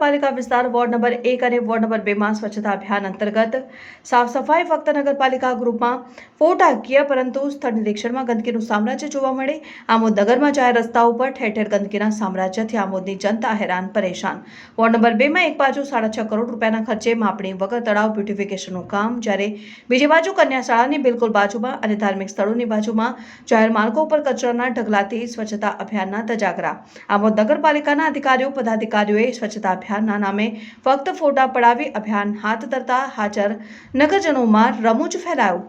વિસ્તાર ward number એક અને વોર્ડ નંબર બેમાં સ્વચ્છતા અભિયાન અંતર્ગત સાફ સફાઈ ફક્ત નગરપાલિકા ગ્રુપમાં ફોટાકીય પરંતુ સ્થળ નિરીક્ષણમાં ગંદકીનું સામ્રાજ્ય જોવા મળે. આમોદ નગરમાં જાહેર રસ્તા ઉપર ઠેર ઠેર ગંદકીના સામ્રાજ્યથી આમોદની જનતા હેરાન પરેશાન. વોર્ડ નંબર બેમાં એક બાજુ સાડા કરોડ રૂપિયાના ખર્ચે માપણી વગર તળાવ બ્યુટિફિકેશનનું કામ, જ્યારે બીજી બાજુ કન્યાશાળાની બિલકુલ બાજુમાં અને ધાર્મિક સ્થળોની બાજુમાં જાહેર માર્ગો ઉપર કચરાના ઢગલાથી સ્વચ્છતા અભિયાનના તજાગરા. આમોદ નગરપાલિકાના અધિકારીઓ, પદાધિકારીઓએ સ્વચ્છતા અભિયાનના નામે ફક્ત ફોટા પડાવી અભિયાન હાથ ધરતા હાજર નગરજનોમાં રમૂજ ફેલાયો.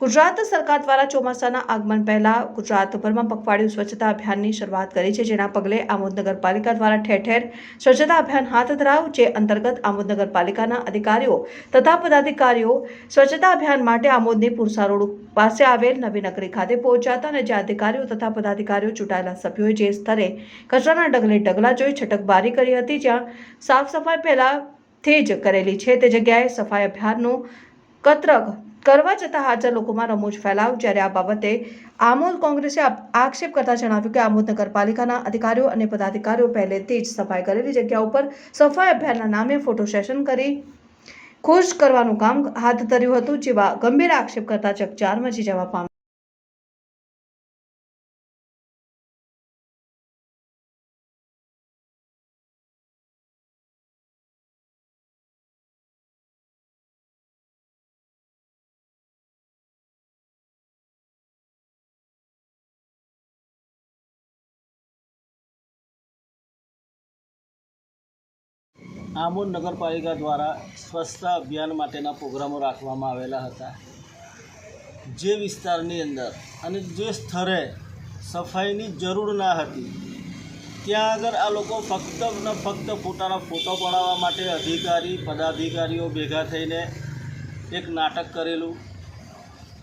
ગુજરાત સરકાર દ્વારા ચોમાસાના આગમન પહેલા ગુજરાતભરમાં પખવાડિયું સ્વચ્છતા અભિયાનની શરૂઆત કરી છે, જેના પગલે આમોદ નગરપાલિકા દ્વારા ઠેર ઠેર સ્વચ્છતા અભિયાન હાથ ધરાયું જે અંતર્ગત આમોદ નગરપાલિકાના અધિકારીઓ તથા પદાધિકારીઓ સ્વચ્છતા અભિયાન માટે આમોદની પુરસા રોડ પાસે આવેલ નવી નગરી ખાતે પહોંચ્યા હતા અને જે અધિકારીઓ તથા પદાધિકારીઓ ચૂંટાયેલા સભ્યોએ જે સ્તરે કચરાના ડગલે ડગલા જોઈ છટકબારી કરી હતી, જ્યાં સાફ સફાઈ પહેલાથી જ કરેલી છે. તે જગ્યાએ સફાઈ અભિયાનનું કતરક કરવા જતાં હાજર લોકોમાં રમૂજ ફેલાવ. જ્યારે આ બાબતે આમોદ કોંગ્રેસે આક્ષેપ કરતા જણાવ્યું કે આમોદ નગરપાલિકાના અધિકારીઓ અને પદાધિકારીઓ પહેલેથી જ સફાઈ કરેલી જગ્યા ઉપર સફાઈ અભિયાનના નામે ફોટો સેશન કરી ખુશ કરવાનું કામ હાથ ધર્યું હતું, જેવા ગંભીર આક્ષેપ કરતા ચકચાર મચી જવા પામ્યો. આમોદ નગરપાલિકા દ્વારા સ્વચ્છતા અભિયાન માટેના પ્રોગ્રામો રાખવામાં આવેલા હતા. જે વિસ્તારની અંદર અને જે સ્થળે સફાઈની જરૂર ના હતી, ત્યાં આગળ આ લોકો ફક્ત ને ફક્ત પોતાના ફોટો પડાવવા માટે અધિકારી, પદાધિકારીઓ ભેગા થઈને એક નાટક કરેલું.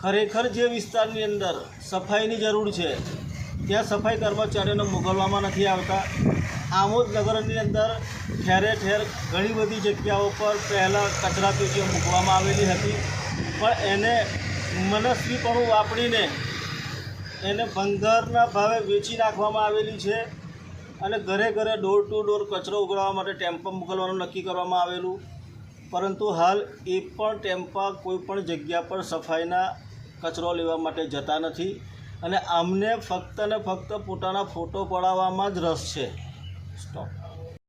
ખરેખર જે વિસ્તારની અંદર સફાઈની જરૂર છે, ત્યાં સફાઈ કર્મચારીઓને મોકલવામાં નથી આવતા. આમોદ નગરની અંદર ઠેરે ઠેર ઘણી બધી જગ્યાઓ પર પહેલાં કચરા પેટીઓ મૂકવામાં આવેલી હતી. પણ એને મનસ્વીપણું વાપરીને એને ભંગારના ભાવે વેચી નાખવામાં આવેલી છે અને ઘરે ઘરે ડોર ટુ ડોર કચરો ઉગાડવા માટે ટેમ્પો મોકલવાનું નક્કી કરવામાં આવેલું. પરંતુ હાલ એ પણ ટેમ્પા કોઈ પણ જગ્યા પર સફાઈના કચરો લેવા માટે જતા નથી અને અમને ફક્ત ને ફક્ત પોતાના ફોટો પડાવવામાં જ રસ છે. stop.